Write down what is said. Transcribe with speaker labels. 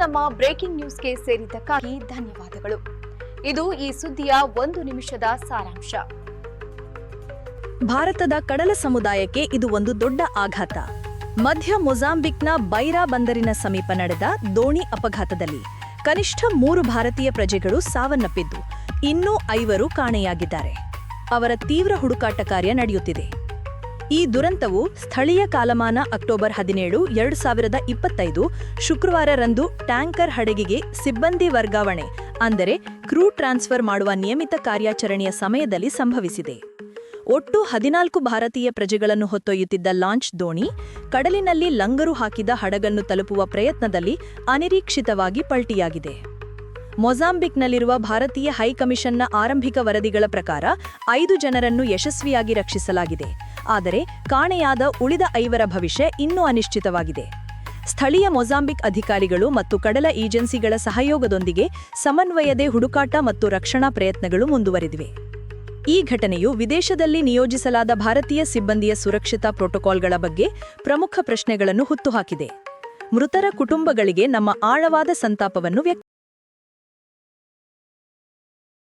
Speaker 1: ನಮ್ಮ ಬ್ರೇಕಿಂಗ್ ನ್ಯೂಸ್ಗೆ ಸೇರಿದ್ದಕ್ಕಾಗಿ ಧನ್ಯವಾದಗಳು. ಇದು ಈ ಸುದ್ದಿಯ ಒಂದು ನಿಮಿಷದ ಸಾರಾಂಶ.
Speaker 2: ಭಾರತದ ಕಡಲ ಸಮುದಾಯಕ್ಕೆ ಇದು ಒಂದು ದೊಡ್ಡ ಆಘಾತ. ಮಧ್ಯ ಮೊಜಾಂಬಿಕ್ನ ಬೈರಾ ಬಂದರಿನ ಸಮೀಪ ನಡೆದ ದೋಣಿ ಅಪಘಾತದಲ್ಲಿ ಕನಿಷ್ಠ ಮೂರು ಭಾರತೀಯ ಪ್ರಜೆಗಳು ಸಾವನ್ನಪ್ಪಿದ್ದು, ಇನ್ನೂ ಐವರು ಕಾಣೆಯಾಗಿದ್ದಾರೆ. ಅವರ ತೀವ್ರ ಹುಡುಕಾಟ ಕಾರ್ಯ ನಡೆಯುತ್ತಿದೆ. ಈ ದುರಂತವು ಸ್ಥಳೀಯ ಕಾಲಮಾನ ಅಕ್ಟೋಬರ್ ಹದಿನೇಳು, ಎರಡು ಸಾವಿರದ ಇಪ್ಪತ್ತೈದು ಶುಕ್ರವಾರರಂದು ಟ್ಯಾಂಕರ್ ಹಡಗಿಗೆ ಸಿಬ್ಬಂದಿ ವರ್ಗಾವಣೆ, ಅಂದರೆ ಕ್ರೂ ಟ್ರಾನ್ಸ್ಫರ್ ಮಾಡುವ ನಿಯಮಿತ ಕಾರ್ಯಾಚರಣೆಯ ಸಮಯದಲ್ಲಿ ಸಂಭವಿಸಿದೆ. ಒಟ್ಟು ಹದಿನಾಲ್ಕು ಭಾರತೀಯ ಪ್ರಜೆಗಳನ್ನು ಹೊತ್ತೊಯ್ಯುತ್ತಿದ್ದ ಲಾಂಚ್ ದೋಣಿ, ಕಡಲಿನಲ್ಲಿ ಲಂಗರು ಹಾಕಿದ ಹಡಗನ್ನು ತಲುಪುವ ಪ್ರಯತ್ನದಲ್ಲಿ ಅನಿರೀಕ್ಷಿತವಾಗಿ ಪಲ್ಟಿಯಾಗಿದೆ. ಮೊಜಾಂಬಿಕ್ನಲ್ಲಿರುವ ಭಾರತೀಯ ಹೈಕಮಿಷನ್ನ ಆರಂಭಿಕ ವರದಿಗಳ ಪ್ರಕಾರ ಐದು ಜನರನ್ನು ಯಶಸ್ವಿಯಾಗಿ ರಕ್ಷಿಸಲಾಗಿದೆ. ಆದರೆ ಕಾಣೆಯಾದ ಉಳಿದ ಐವರ ಭವಿಷ್ಯ ಇನ್ನೂ ಅನಿಶ್ಚಿತವಾಗಿದೆ. ಸ್ಥಳೀಯ ಮೊಜಾಂಬಿಕ್ ಅಧಿಕಾರಿಗಳು ಮತ್ತು ಕಡಲ ಏಜೆನ್ಸಿಗಳ ಸಹಯೋಗದೊಂದಿಗೆ ಸಮನ್ವಯದೆ ಹುಡುಕಾಟ ಮತ್ತು ರಕ್ಷಣಾ ಪ್ರಯತ್ನಗಳು ಮುಂದುವರೆದಿವೆ. ಈ ಘಟನೆಯು ವಿದೇಶದಲ್ಲಿ ನಿಯೋಜಿಸಲಾದ ಭಾರತೀಯ ಸಿಬ್ಬಂದಿಯ ಸುರಕ್ಷತಾ ಪ್ರೋಟೋಕಾಲ್ಗಳ ಬಗ್ಗೆ ಪ್ರಮುಖ ಪ್ರಶ್ನೆಗಳನ್ನು ಹುಟ್ಟುಹಾಕಿದೆ ಮೃತರ ಕುಟುಂಬಗಳಿಗೆ ನಮ್ಮ ಆಳವಾದ ಸಂತಾಪವನ್ನು ವ್ಯಕ್ತ